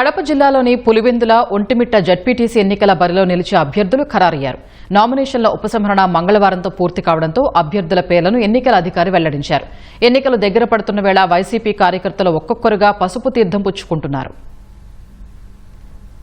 కడప జిల్లాలోని పులివెందుల ఒంటిమిట్ట జడ్పీటీసీ ఎన్నికల బరిలో నిలిచే అభ్యర్థులు ఖరారయ్యారు. నామినేషన్ల ఉపసంహరణ మంగళవారంతో పూర్తి కావడంతో అభ్యర్థుల పేర్లను ఎన్నికల అధికారి వెల్లడించారు. ఎన్నికలు దగ్గర పడుతున్న వేళ వైసీపీ కార్యకర్తలు ఒక్కొక్కరుగా పసుపు తీర్థం పుచ్చుకుంటున్నారు.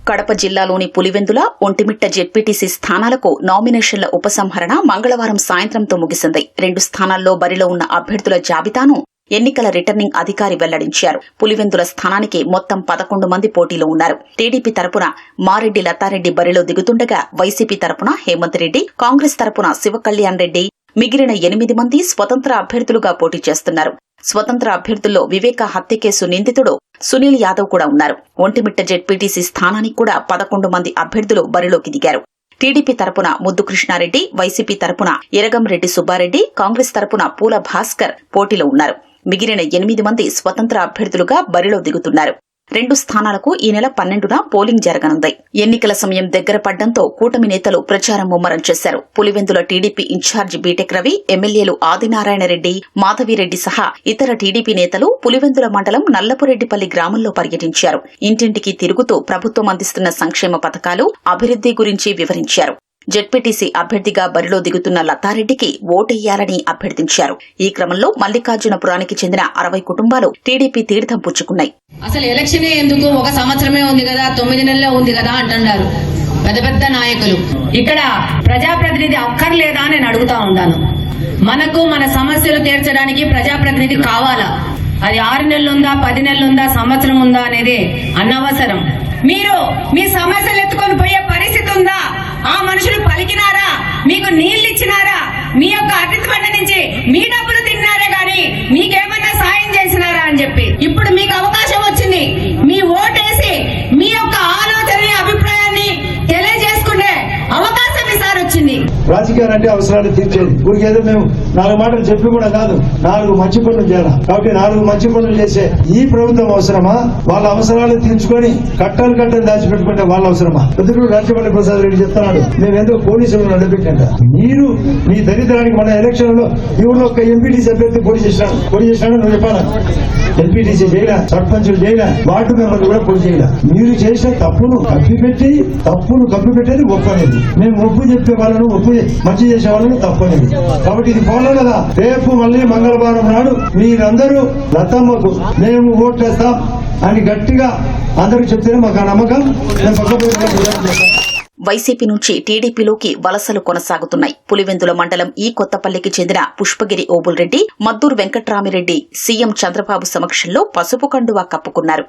కడప జిల్లాలోని పులివెందుల ఒంటిమిట్ట జెడ్పీటీసీ స్థానాలకు నామినేషన్ల ఉపసంహరణ మంగళవారం సాయంత్రంతో ముగిసింది. రెండు స్థానాల్లో బరిలో ఉన్న అభ్యర్థుల జాబితాను ఎన్నికల రిటర్నింగ్ అధికారి వెల్లడించారు. పులివెందుల స్థానానికి మొత్తం పదకొండు మంది పోటీలో ఉన్నారు. టీడీపీ తరపున మారెడ్డి లతారెడ్డి బరిలో దిగుతుండగా వైసీపీ తరపున హేమంత్ రెడ్డి కాంగ్రెస్ తరపున శివకళ్యాణ్ రెడ్డి మిగిలిన ఎనిమిది మంది స్వతంత్ర అభ్యర్థులుగా పోటీ చేస్తున్నారు. స్వతంత్ర అభ్యర్థుల్లో వివేక హత్య కేసు నిందితుడు సునీల్ యాదవ్ కూడా ఉన్నారు. ఒంటిమిట్ట జెడ్పీటీసీ స్థానానికి కూడా పదకొండు మంది అభ్యర్థులు బరిలోకి దిగారు. టీడీపీ తరపున ముద్దు కృష్ణారెడ్డి వైసీపీ తరపున ఎరగంరెడ్డి సుబ్బారెడ్డి కాంగ్రెస్ తరపున పూల భాస్కర్ పోటీలో ఉన్నారు. మిగిలిన ఎనిమిది మంది స్వతంత్ర అభ్యర్థులుగా బరిలో దిగుతున్నారు. రెండు స్థానాలకు ఈ నెల పన్నెండున పోలింగ్ జరగనుంది. ఎన్నికల సమయం దగ్గర పడ్డంతో కూటమి నేతలు ప్రచారం ముమ్మరం చేశారు. Pulivendula TDP incharge BTech Ravi ఎమ్మెల్యేలు ఆదినారాయణ రెడ్డి మాధవిరెడ్డి సహా ఇతర టీడీపీ నేతలు పులివెందుల మండలం నల్లపురెడ్డిపల్లి గ్రామంలో పర్యటించారు. ఇంటింటికి తిరుగుతూ ప్రభుత్వం అందిస్తున్న సంక్షేమ పథకాలు అభివృద్ది గురించి వివరించారు. జెడ్పీటీసీ అభ్యర్థిగా బరిలో దిగుతున్న లతారెడ్డికి ఓటెయ్యాలని అభ్యర్థించారు. ఈ క్రమంలో మల్లికార్జునపురానికి చెందిన అరవై కుటుంబాలు టీడీపీ తీర్థం పుచ్చుకున్నాయి. అసలు ఎలక్షనే ఎందుకు? ఒక సంవత్సరమే ఉంది కదా తొమ్మిది నెలలే ఉంది కదా అంటున్నారు పెద్ద పెద్ద నాయకులు. ఇక్కడ ప్రజాప్రతినిధి అక్కర్లేదా అని నేను అడుగుతా ఉంటాను మనకు మన సమస్యలు తీర్చడానికి ప్రజాప్రతినిధి కావాలా? అది ఆరు నెలలు ఉందా పది నెలలు ఉందా సంవత్సరం ఉందా అనేది అనవసరం. మీరు మీ సమస్యలు ఎత్తుకొని పోయే పరిస్థితి ఉందా? ఆ మనుషులు మీకు నీళ్ళు ఇచ్చినారా? మీ యొక్క అతిథి బండి నుంచి మీ డబ్బులు తిన్నారే గాని మీకేమన్నా సాయం చేసినారా అని చెప్పి. ఇప్పుడు మీకు అవకాశం వచ్చింది. మీ ఓటేసి మీ యొక్క ఆలోచన అభిప్రాయాన్ని తెలియజేసుకునే అవకాశం ఈసారి వచ్చింది. రాజకీయాలు అంటే అవసరాలు తీర్చేది. ఊరికేదో మేము నాలుగు మాటలు చెప్పి కూడా కాదు నాలుగు మంచి పనులు చేయాలి? కాబట్టి నాలుగు మంచి పనులు చేసే ఈ ప్రభుత్వం అవసరమా? వాళ్ళ అవసరాలు తీర్చుకొని కట్టలు కట్టలు దాచిపెట్టుకుంటే వాళ్ళ అవసరమా? పొద్దుటూరు రాజపల్లి ప్రసాద్ రెడ్డి చెప్తున్నాడు? మేమేదో పోలీసులు నడిపెట్టంట మీరు మీ దరిద్రానికి మన ఎలక్షన్లో ఈ ఒక ఎంపీటీసీ అభ్యర్థి పోటీ చేసినాడు. పోటీ చేసినాడు నువ్వు చెప్పాలా? ఎంపీటీసీ చేయలే సర్పంచులు చేయలే వార్డు మెంబర్లు కూడా పోటీ చేయలే. మీరు చేసిన తప్పును కప్పిపెట్టి తప్పును కప్పిపెట్టేది ఒప్పనేది. మేము ఒప్పు చెప్పే వాళ్ళను ఒప్పు మంచి చేసే వాళ్ళను తప్పు అనేది కాబట్టి ఇది పోలే కదా. రేపు మళ్ళీ మంగళవారం నాడు మీరందరూ లతమ్మకు మేము ఓట్లేస్తాం అని గట్టిగా అందరికి చెప్తేనే మాకు ఆ నమ్మకం. మేము పక్క వైసీపీ నుంచి టీడీపీలోకి వలసలు కొనసాగుతున్నాయి. పులివెందుల మండలం ఈ కొత్తపల్లికి చెందిన పుష్పగిరి ఓబుల్రెడ్డి మద్దూర్ వెంకట్రామిరెడ్డి సీఎం చంద్రబాబు సమక్షంలో పసుపు కండువా కప్పుకున్నారు.